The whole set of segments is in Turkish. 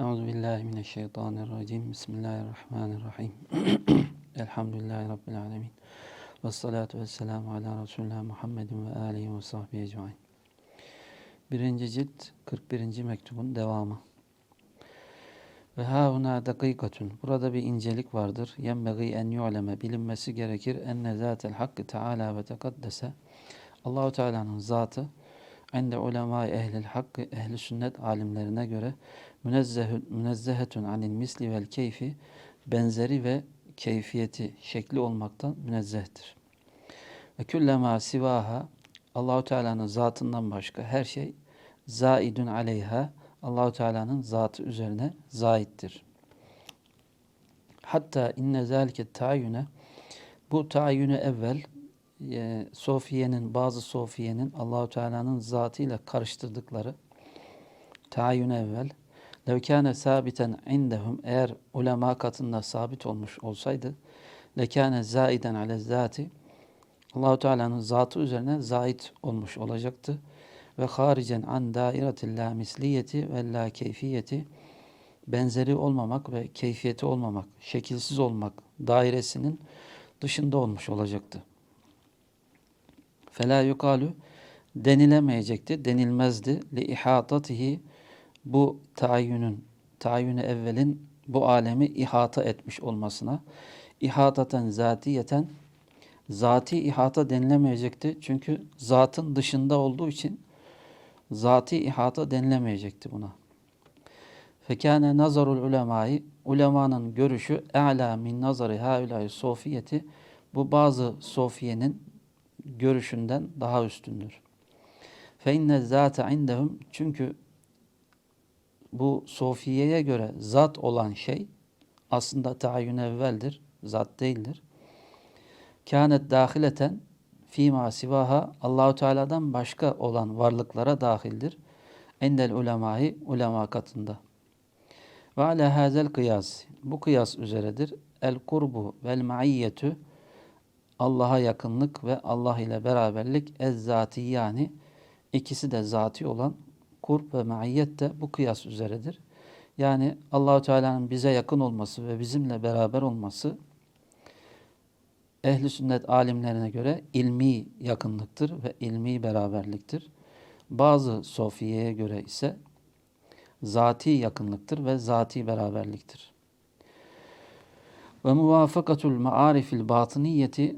Euzu billahi mineşşeytanirracim. Bismillahirrahmanirrahim. Elhamdülillahi rabbil alamin. Ves salatu vesselamu ala Resulina Muhammedin ve alihi ve sahbihi ecmaîn. Birinci cilt 41. mektubun devamı. Ve hauna dakikatun. Burada bir incelik vardır. Yenbeği en yu'leme. Bilinmesi gerekir. Enne zatel hakkı teala ve tekaddese. Allahu Teala'nın zatı ende ulema ehlil hakkı ehli sünnet alimlerine göre münezzehetun anil misli vel keyfi benzeri ve keyfiyeti şekli olmaktan münezzehtir. Ve küllema sivaha Allahu Teala'nın zatından başka her şey zaidun aleyha Allahu Teala'nın zatı üzerine zaittir. Hatta inne zalike tayyüne bu tayyünü evvel e, Sofiye'nin bazı Sofiye'nin Allahu Teala'nın zatıyla karıştırdıkları tayyün evvel levkâne sabiten indehum eğer ulema katında sabit olmuş olsaydı lekâne zaiden ale zati Allahu Teala'nın zatı üzerine zait olmuş olacaktı ve haricen an dairetil la misliyeti ve la keyfiyeti benzeri olmamak ve keyfiyeti olmamak, şekilsiz olmak dairesinin dışında olmuş olacaktı. Fela yukalu denilemeyecekti, denilmezdi. Li ihatatihi bu tayyünün, tayyünü evvelin bu alemi ihata etmiş olmasına. İhataten zatiyeten zati ihata denilemeyecekti. Çünkü zatın dışında olduğu için zati ihata denilemeyecekti buna. Fekâne nazarul ulemâi ulemanın görüşü e'lâ min nazarı haulâi sofiyeti bu bazı sofiyenin görüşünden daha üstündür. Fe inne zâte indehum çünkü bu Sofiye'ye göre zat olan şey aslında tayin evveldir, zat değildir. Kânet dâhileten fîmâ sivaha Allahu Teala'dan başka olan varlıklara dahildir. Endel ulemâhi ulema katında. Ve alâ hâzel kıyas. Bu kıyas üzeredir. El kurbu vel maiyyetu Allah'a yakınlık ve Allah ile beraberlik ez yani ikisi de zati olan kurb ve maiyet de bu kıyas üzeredir. Yani Allahu Teala'nın bize yakın olması ve bizimle beraber olması ehli sünnet alimlerine göre ilmi yakınlıktır ve ilmi beraberliktir. Bazı sofiyeye göre ise zati yakınlıktır ve zati beraberliktir. Ve muvafakatul maarifil batıniyeti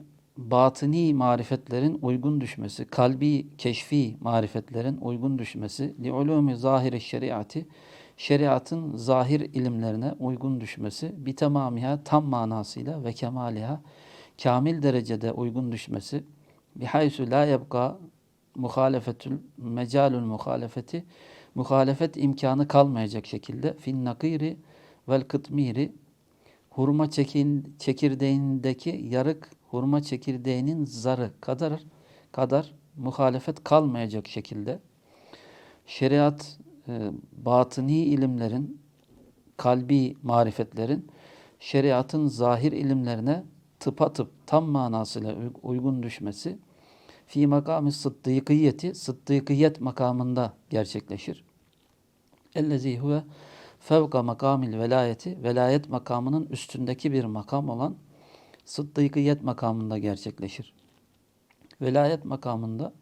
batıni marifetlerin uygun düşmesi, kalbi keşfi marifetlerin uygun düşmesi, li ulumi zahiri şeriatı, şeriatın zahir ilimlerine uygun düşmesi, bir tamamiha tam manasıyla ve kemaliha kamil derecede uygun düşmesi, bihaysu la yebka muhalefetül mecalül muhalefeti muhalefet imkanı kalmayacak şekilde fin nakiri vel kıtmiri hurma çekin, çekirdeğindeki yarık hurma çekirdeğinin zarı kadar kadar muhalefet kalmayacak şekilde şeriat e, batıni ilimlerin kalbi marifetlerin şeriatın zahir ilimlerine tıpatıp tam manasıyla uygun düşmesi fi makamı sıddıkiyeti sıddıkiyet makamında gerçekleşir. Ellezî huve fevka makamil velayeti velayet makamının üstündeki bir makam olan sıddıkiyet makamında gerçekleşir. Velayet makamında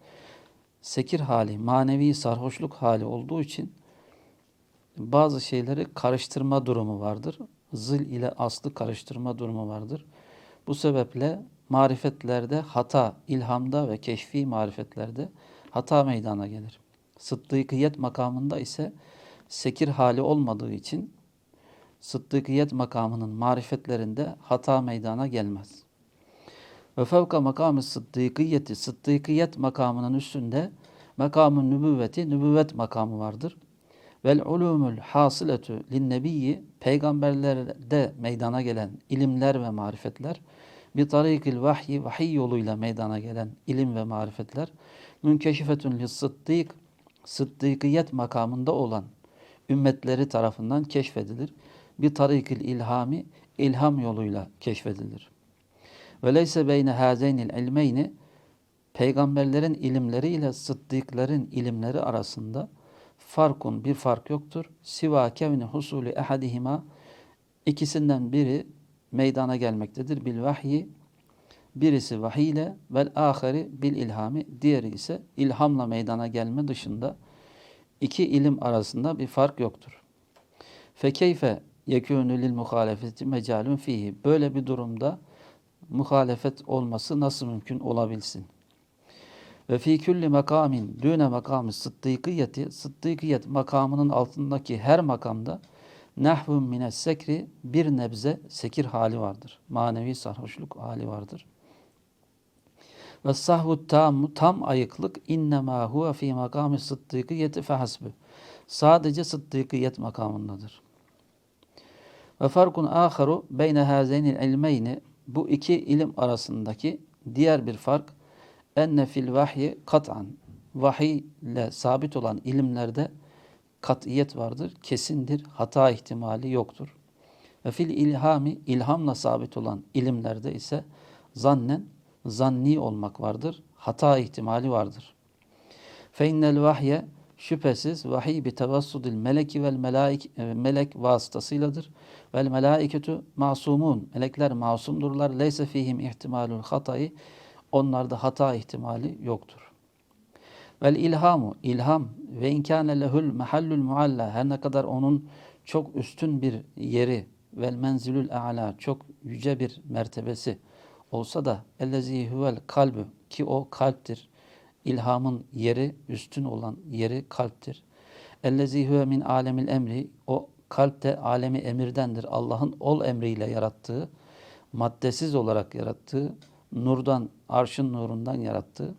sekir hali, manevi sarhoşluk hali olduğu için bazı şeyleri karıştırma durumu vardır. Zil ile aslı karıştırma durumu vardır. Bu sebeple marifetlerde hata, ilhamda ve keşfi marifetlerde hata meydana gelir. Sıddıkiyet makamında ise sekir hali olmadığı için sıddıkiyet makamının marifetlerinde hata meydana gelmez. Ve fevka makamı sıddıkiyeti, sıddıkiyet makamının üstünde makamın nübüvveti, nübüvvet makamı vardır. Vel ulumul hasiletu linnebiyyi, peygamberlerde meydana gelen ilimler ve marifetler, bir tarikil vahyi, vahiy yoluyla meydana gelen ilim ve marifetler, münkeşifetun lissiddik, sıddıkiyet makamında olan ümmetleri tarafından keşfedilir bir tarikil ilhami ilham yoluyla keşfedilir. Ve leyse beyne hazeynil ilmeyni peygamberlerin ilimleri ile sıddıkların ilimleri arasında farkun bir fark yoktur. Siva kevni husulü ehadihima ikisinden biri meydana gelmektedir. Bil vahyi birisi vahiy ile vel ahari bil ilhami diğeri ise ilhamla meydana gelme dışında iki ilim arasında bir fark yoktur. Fekeyfe yekûnü lil muhalefeti mecalun fihi. Böyle bir durumda muhalefet olması nasıl mümkün olabilsin? Ve fi kulli makamin düne makamı sıddıkiyeti sıddıkiyet makamının altındaki her makamda nehvun mines sekri bir nebze sekir hali vardır. Manevi sarhoşluk hali vardır. Ve sahvu tam tam ayıklık innema huve fi makami sıddıkiyeti fehasbü. Sadece sıddıkiyet makamındadır. Ve farkun aharu beyne hazeynil ilmeyni bu iki ilim arasındaki diğer bir fark enne fil vahyi kat'an vahiy ile sabit olan ilimlerde kat'iyet vardır, kesindir, hata ihtimali yoktur. Ve fil ilhami ilhamla sabit olan ilimlerde ise zannen zanni olmak vardır, hata ihtimali vardır. Fe innel vahye şüphesiz vahiy bi tevassudil meleki vel melaik e, melek vasıtasıyladır. Vel melaiketu masumun. Melekler masumdurlar. Leyse fihim ihtimalul hatayı. Onlarda hata ihtimali yoktur. Vel ilhamu ilham ve inkâne lehul mahallul mualla her ne kadar onun çok üstün bir yeri vel menzilül a'la çok yüce bir mertebesi olsa da ellezî huvel kalbü ki o kalptir. İlhamın yeri, üstün olan yeri kalptir. Ellezî huve min alemil emri o kalp de alemi emirdendir. Allah'ın ol emriyle yarattığı, maddesiz olarak yarattığı, nurdan, arşın nurundan yarattığı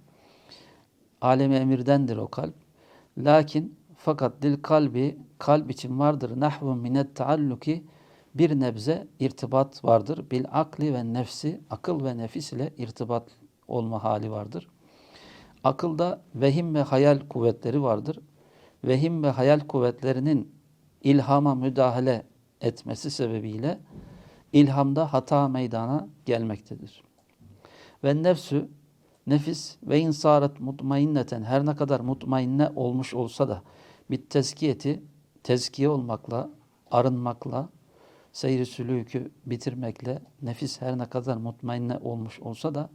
alemi emirdendir o kalp. Lakin fakat dil kalbi kalp için vardır nahvun minet taalluki bir nebze irtibat vardır. Bil akli ve nefsi akıl ve nefis ile irtibat olma hali vardır. Akılda vehim ve hayal kuvvetleri vardır. Vehim ve hayal kuvvetlerinin ilhama müdahale etmesi sebebiyle ilhamda hata meydana gelmektedir. Ve nefsü nefis ve insaret mutmainneten her ne kadar mutmainne olmuş olsa da bir tezkiyeti tezkiye olmakla, arınmakla, seyri sülükü bitirmekle nefis her ne kadar mutmainne olmuş olsa da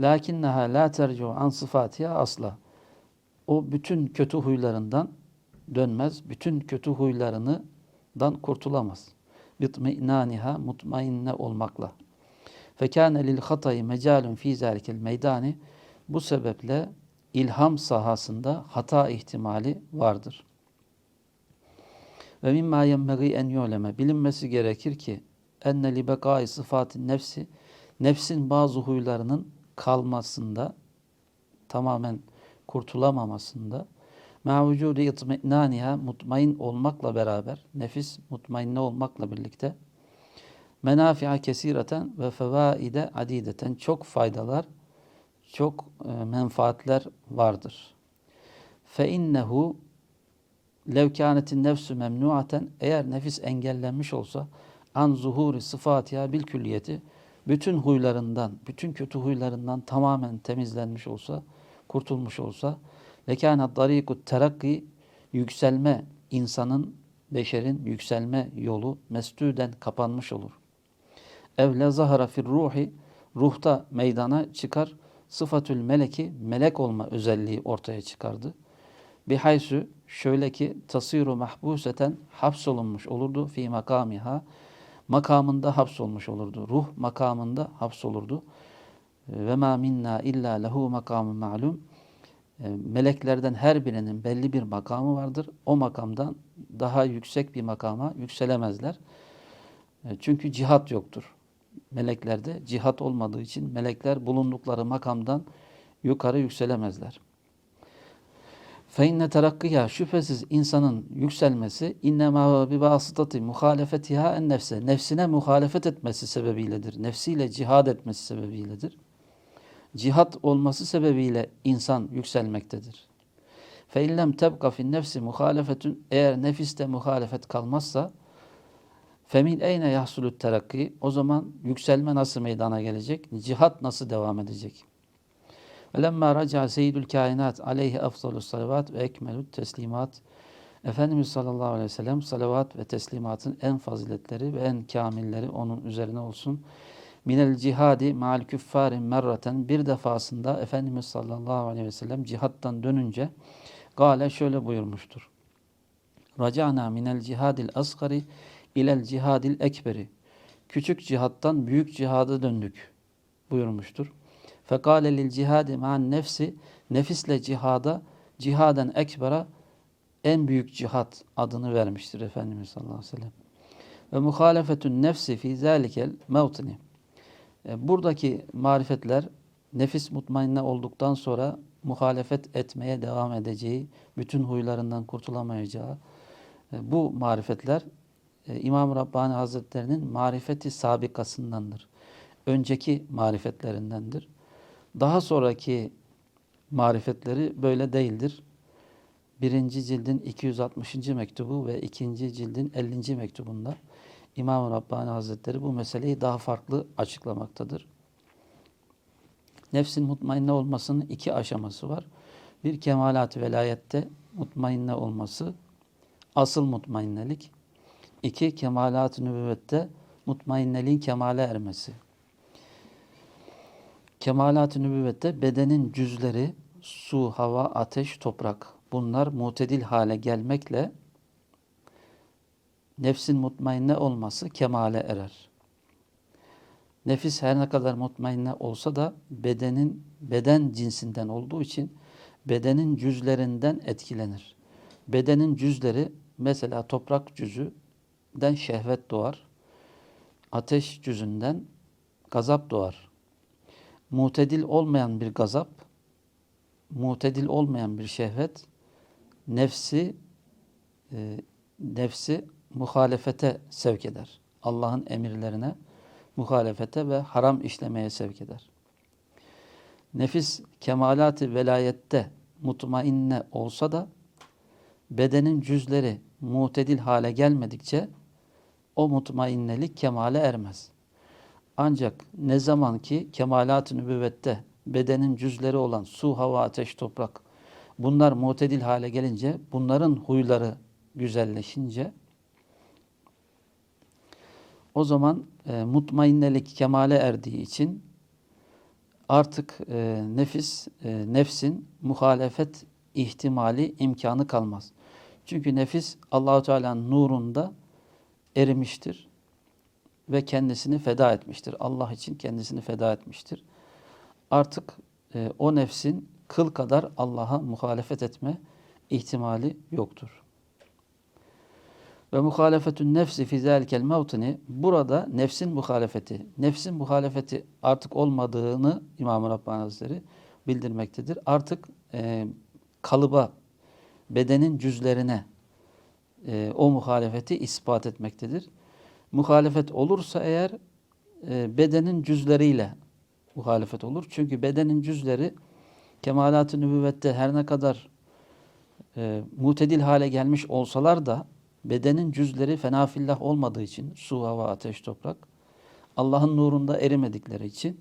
lakinneha la tercu an sıfatiha asla. O bütün kötü huylarından dönmez. Bütün kötü huylarından kurtulamaz. Bitmi'naniha mutmainne olmakla. Fekâne lil hatayı mecalun fî zâlikel meydani. Bu sebeple ilham sahasında hata ihtimali vardır. Ve mimma yenbegî en yuleme. Bilinmesi gerekir ki enne li bekâi sıfatin nefsi nefsin bazı huylarının kalmasında tamamen kurtulamamasında ma vücudu itminaniha mutmain olmakla beraber nefis mutmainne olmakla birlikte menafi'a kesireten ve fevaide adideten çok faydalar çok e, menfaatler vardır. Fe innehu lev kânetin nefsü memnuaten eğer nefis engellenmiş olsa an zuhuri sıfatiha bil külliyeti bütün huylarından, bütün kötü huylarından tamamen temizlenmiş olsa, kurtulmuş olsa lekâne darîkut terakki yükselme insanın, beşerin yükselme yolu mesdüden kapanmış olur. Evle zahara fir ruhi ruhta meydana çıkar sıfatül meleki melek olma özelliği ortaya çıkardı. Bihaysu şöyle ki tasiru mahbuseten hapsolunmuş olurdu fi makamiha makamında hapsolmuş olurdu. Ruh makamında hapsolurdu. Ve ma minna illa lehu makamun ma'lum. E, meleklerden her birinin belli bir makamı vardır. O makamdan daha yüksek bir makama yükselemezler. E, çünkü cihat yoktur. Meleklerde cihat olmadığı için melekler bulundukları makamdan yukarı yükselemezler. Feinne terakkiha şüphesiz insanın yükselmesi bi vasıtati muhalefetiha en nefse. Nefsine muhalefet etmesi sebebiyledir. Nefsiyle cihad etmesi sebebiyledir. Cihat olması sebebiyle insan yükselmektedir. İllem tebka fin nefsi muhalefetun eğer nefiste muhalefet kalmazsa femin eyne yahsulut terakki o zaman yükselme nasıl meydana gelecek? Cihat nasıl devam edecek? Ve lemma raca seyyidül kainat aleyhi efdalus salavat ve ekmelut teslimat. Efendimiz sallallahu aleyhi ve sellem salavat ve teslimatın en faziletleri ve en kamilleri onun üzerine olsun. Minel cihadi ma'al küffari merraten bir defasında Efendimiz sallallahu aleyhi ve sellem cihattan dönünce gale şöyle buyurmuştur. Raca'na minel cihadil asgari ilel cihadil ekberi. Küçük cihattan büyük cihada döndük buyurmuştur. Fekale lil cihadi ma'an nefsi nefisle cihada cihaden ekbera en büyük cihat adını vermiştir Efendimiz sallallahu aleyhi ve sellem. Ve muhalefetün nefsi fi zalikel mevtini. E, Buradaki marifetler nefis mutmainne olduktan sonra muhalefet etmeye devam edeceği, bütün huylarından kurtulamayacağı e, bu marifetler e, İmam Rabbani Hazretlerinin marifeti sabikasındandır. Önceki marifetlerindendir. Daha sonraki marifetleri böyle değildir. Birinci cildin 260. mektubu ve ikinci cildin 50. mektubunda İmam Rabbani Hazretleri bu meseleyi daha farklı açıklamaktadır. Nefsin mutmainne olmasının iki aşaması var. Bir kemalat-ı velayette mutmainne olması, asıl mutmainnelik. İki kemalat-ı nübüvvette mutmainneliğin kemale ermesi. Kemalat-ı nübüvvette bedenin cüzleri su, hava, ateş, toprak bunlar mutedil hale gelmekle nefsin mutmainne olması kemale erer. Nefis her ne kadar mutmainne olsa da bedenin beden cinsinden olduğu için bedenin cüzlerinden etkilenir. Bedenin cüzleri mesela toprak cüzünden şehvet doğar. Ateş cüzünden gazap doğar. Mutedil olmayan bir gazap, mutedil olmayan bir şehvet nefsi e, nefsi muhalefete sevk eder. Allah'ın emirlerine muhalefete ve haram işlemeye sevk eder. Nefis kemalat-ı velayette mutmainne olsa da bedenin cüzleri mutedil hale gelmedikçe o mutmainnelik kemale ermez. Ancak ne zaman ki kemalat-ı nübüvvette bedenin cüzleri olan su, hava, ateş, toprak bunlar mutedil hale gelince bunların huyları güzelleşince o zaman e, mutmainnelik kemale erdiği için artık e, nefis, e, nefsin muhalefet ihtimali imkanı kalmaz. Çünkü nefis Allahu Teala'nın nurunda erimiştir ve kendisini feda etmiştir. Allah için kendisini feda etmiştir. Artık e, o nefsin kıl kadar Allah'a muhalefet etme ihtimali yoktur. Ve muhalefetün nefsi fi zelikel mevtini burada nefsin muhalefeti, nefsin muhalefeti artık olmadığını İmam-ı Rabbani Hazretleri bildirmektedir. Artık e, kalıba, bedenin cüzlerine e, o muhalefeti ispat etmektedir. Muhalefet olursa eğer e, bedenin cüzleriyle muhalefet olur. Çünkü bedenin cüzleri kemalat-ı nübüvvette her ne kadar e, mutedil hale gelmiş olsalar da bedenin cüzleri fenafillah olmadığı için su, hava, ateş, toprak Allah'ın nurunda erimedikleri için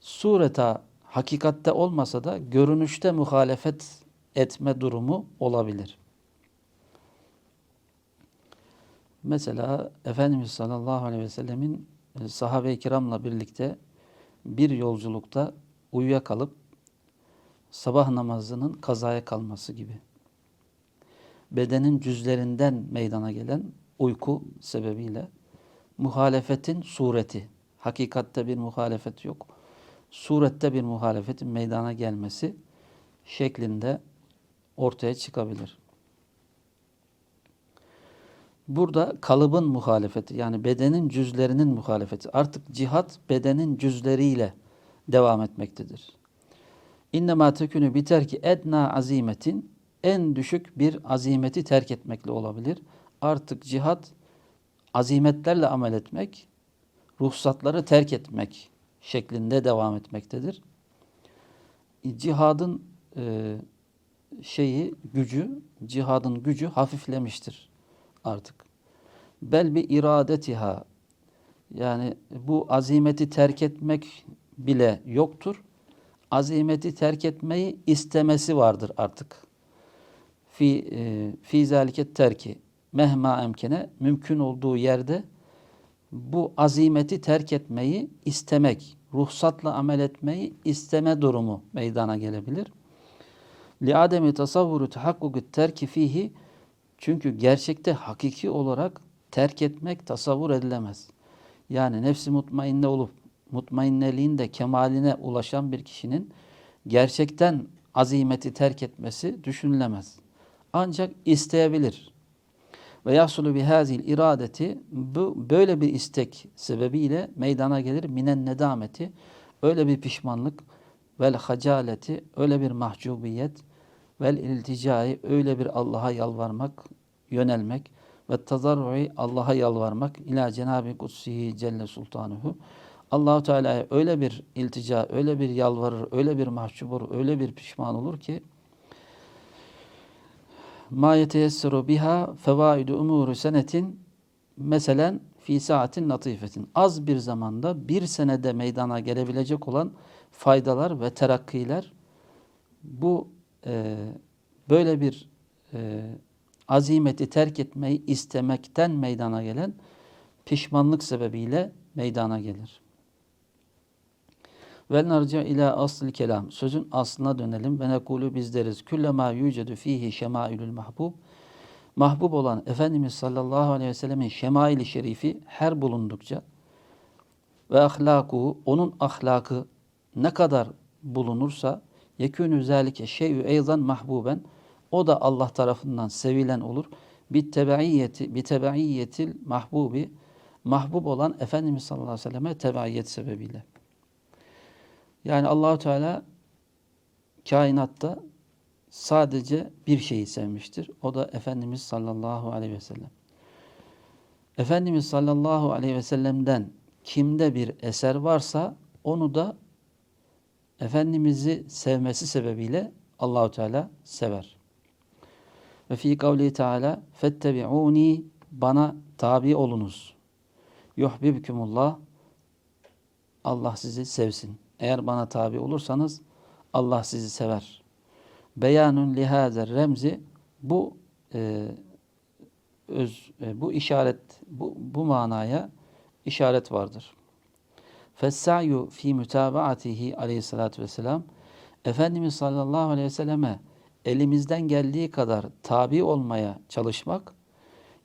sureta hakikatte olmasa da görünüşte muhalefet etme durumu olabilir. Mesela Efendimiz sallallahu aleyhi ve sellemin e, sahabe-i kiramla birlikte bir yolculukta uyuyakalıp sabah namazının kazaya kalması gibi bedenin cüzlerinden meydana gelen uyku sebebiyle muhalefetin sureti, hakikatte bir muhalefet yok. Surette bir muhalefetin meydana gelmesi şeklinde ortaya çıkabilir. Burada kalıbın muhalefeti yani bedenin cüzlerinin muhalefeti. Artık cihat bedenin cüzleriyle devam etmektedir. İnnemâ tekünü biter ki edna azimetin en düşük bir azimeti terk etmekle olabilir. Artık cihat azimetlerle amel etmek, ruhsatları terk etmek şeklinde devam etmektedir. Cihadın e, şeyi, gücü, cihadın gücü hafiflemiştir artık. Bel bir iradetiha yani bu azimeti terk etmek bile yoktur. Azimeti terk etmeyi istemesi vardır artık fi e, fi zalike terki mehma emkene mümkün olduğu yerde bu azimeti terk etmeyi istemek, ruhsatla amel etmeyi isteme durumu meydana gelebilir. Li ademi tasavvuru tahakkuku terki fihi çünkü gerçekte hakiki olarak terk etmek tasavvur edilemez. Yani nefsi mutmainne olup mutmainneliğin de kemaline ulaşan bir kişinin gerçekten azimeti terk etmesi düşünülemez. Ancak isteyebilir. Ve yahsulu bihazil iradeti bu böyle bir istek sebebiyle meydana gelir. Minen nedameti öyle bir pişmanlık vel hacaleti öyle bir mahcubiyet vel ilticai öyle bir Allah'a yalvarmak yönelmek ve tazarrui Allah'a yalvarmak. İla Cenab-ı Kutsihi Celle Sultanuhu Allahu Teala'ya öyle bir iltica, öyle bir yalvarır, öyle bir mahcup olur, öyle bir pişman olur ki ma yeteyesseru biha fevaidu umuru senetin meselen fi saatin latifetin az bir zamanda bir senede meydana gelebilecek olan faydalar ve terakkiler bu e, böyle bir e, azimeti terk etmeyi istemekten meydana gelen pişmanlık sebebiyle meydana gelir. Ve narca ila asl kelam. Sözün aslına dönelim ve nekulu biz deriz. Küllema yücedu fihi şemailül mahbub. Mahbub olan Efendimiz sallallahu aleyhi ve sellemin şemaili şerifi her bulundukça ve ahlaku onun ahlakı ne kadar bulunursa yekûnü zâlike şey'ü eyzan mahbuben o da Allah tarafından sevilen olur. Bir tebeiyeti, bir tebeiyetil mahbubi mahbub olan Efendimiz sallallahu aleyhi ve selleme tebeiyet sebebiyle. Yani Allahu Teala kainatta sadece bir şeyi sevmiştir. O da Efendimiz sallallahu aleyhi ve sellem. Efendimiz sallallahu aleyhi ve sellem'den kimde bir eser varsa onu da Efendimiz'i sevmesi sebebiyle Allahu Teala sever. Ve fi kavli Teala fettebi'uni bana tabi olunuz. Yuhbibkumullah Allah sizi sevsin. Eğer bana tabi olursanız Allah sizi sever. Beyanun lihazer remzi bu e, öz e, bu işaret bu, bu manaya işaret vardır. Fessa'yu fi mütabaatihi aleyhissalatü vesselam Efendimiz sallallahu aleyhi ve selleme elimizden geldiği kadar tabi olmaya çalışmak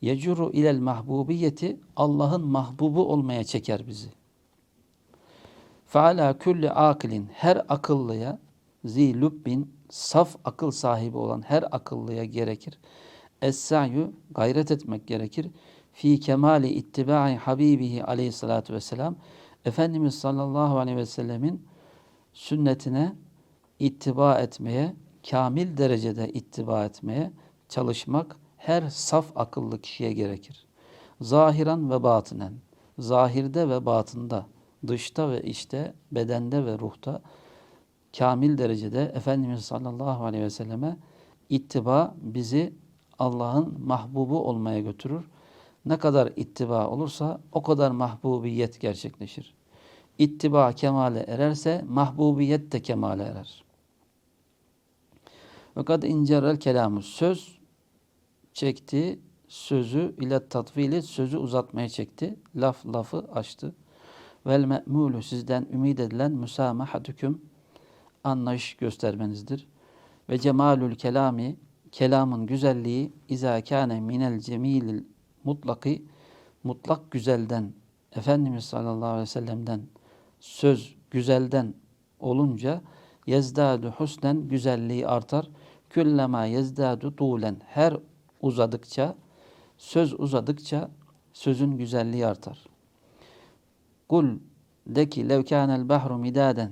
yecuru ilel mahbubiyeti Allah'ın mahbubu olmaya çeker bizi. Feala külli akilin her akıllıya zi lubbin saf akıl sahibi olan her akıllıya gerekir. Es-sa'yu gayret etmek gerekir. Fi kemali ittibai habibihi aleyhissalatu vesselam Efendimiz sallallahu aleyhi ve sellemin sünnetine ittiba etmeye, kamil derecede ittiba etmeye çalışmak her saf akıllı kişiye gerekir. Zahiran ve batinen, zahirde ve batında dışta ve içte, bedende ve ruhta kamil derecede Efendimiz sallallahu aleyhi ve selleme ittiba bizi Allah'ın mahbubu olmaya götürür. Ne kadar ittiba olursa o kadar mahbubiyet gerçekleşir. İttiba kemale ererse mahbubiyet de kemale erer. Fakat incerel kelamı söz çekti, sözü ile tatvili sözü uzatmaya çekti. Laf lafı açtı. Vel me'mulu sizden ümid edilen müsamahatüküm anlayış göstermenizdir. Ve cemalül kelami kelamın güzelliği izâ kâne minel cemilil mutlaki mutlak güzelden Efendimiz sallallahu aleyhi ve sellem'den söz güzelden olunca yezdadu husnen güzelliği artar. Küllema yezdadu tuğlen her uzadıkça söz uzadıkça sözün güzelliği artar. Kul de ki lev kânel bahru midaden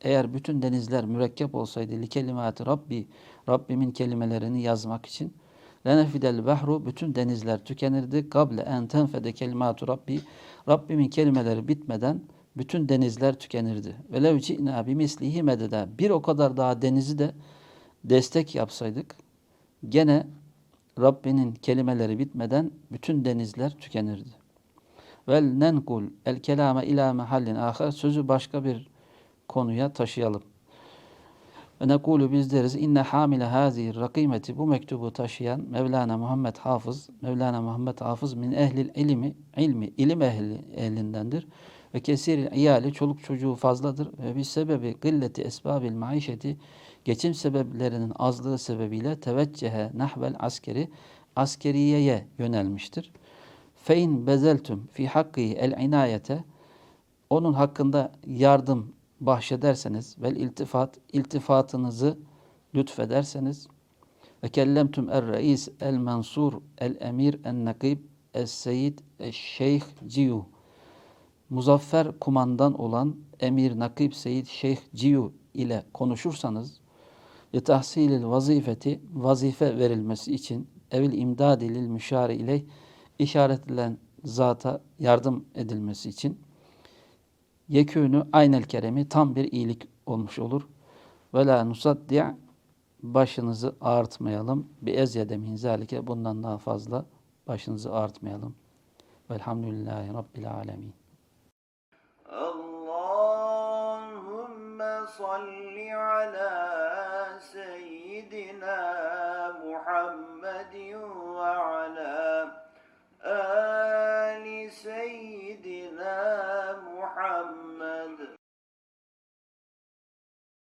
eğer bütün denizler mürekkep olsaydı li kelimati Rabbi Rabbimin kelimelerini yazmak için lenefidel bahru bütün denizler tükenirdi. Kable en tenfede kelimatu Rabbi Rabbimin kelimeleri bitmeden bütün denizler tükenirdi. Ve lev ci'na bimislihi mededa bir o kadar daha denizi de destek yapsaydık gene Rabbinin kelimeleri bitmeden bütün denizler tükenirdi. Vel nenkul el kelame ila mahallin ahar sözü başka bir konuya taşıyalım. Ve nekulu biz deriz inne hamile hazihi rakimeti bu mektubu taşıyan Mevlana Muhammed Hafız, Mevlana Muhammed Hafız min ehlil ilmi, ilmi, ilim ehli, ehlindendir. Ve kesir iyali, çoluk çocuğu fazladır. Ve bir sebebi gilleti esbabil maişeti, geçim sebeplerinin azlığı sebebiyle teveccühe nahvel askeri, askeriyeye yönelmiştir. Fein bezeltüm fi hakkı el inayete, onun hakkında yardım bahşederseniz vel iltifat iltifatınızı lütfederseniz ve kellemtüm er reis el mensur el emir en nakib es seyyid es şeyh ciyu muzaffer kumandan olan emir nakib seyyid şeyh ciyu ile konuşursanız li tahsilil vazifeti vazife verilmesi için evil imdadilil müşari ile işaretlenen zata yardım edilmesi için yekûnü aynel keremi tam bir iyilik olmuş olur. Ve la nusaddi' başınızı ağartmayalım. Bi ezyede min zalike bundan daha fazla başınızı ağartmayalım. Velhamdülillahi Rabbil alemin. Allahümme salli ala seyyidina Muhammedin ve ala آل سيد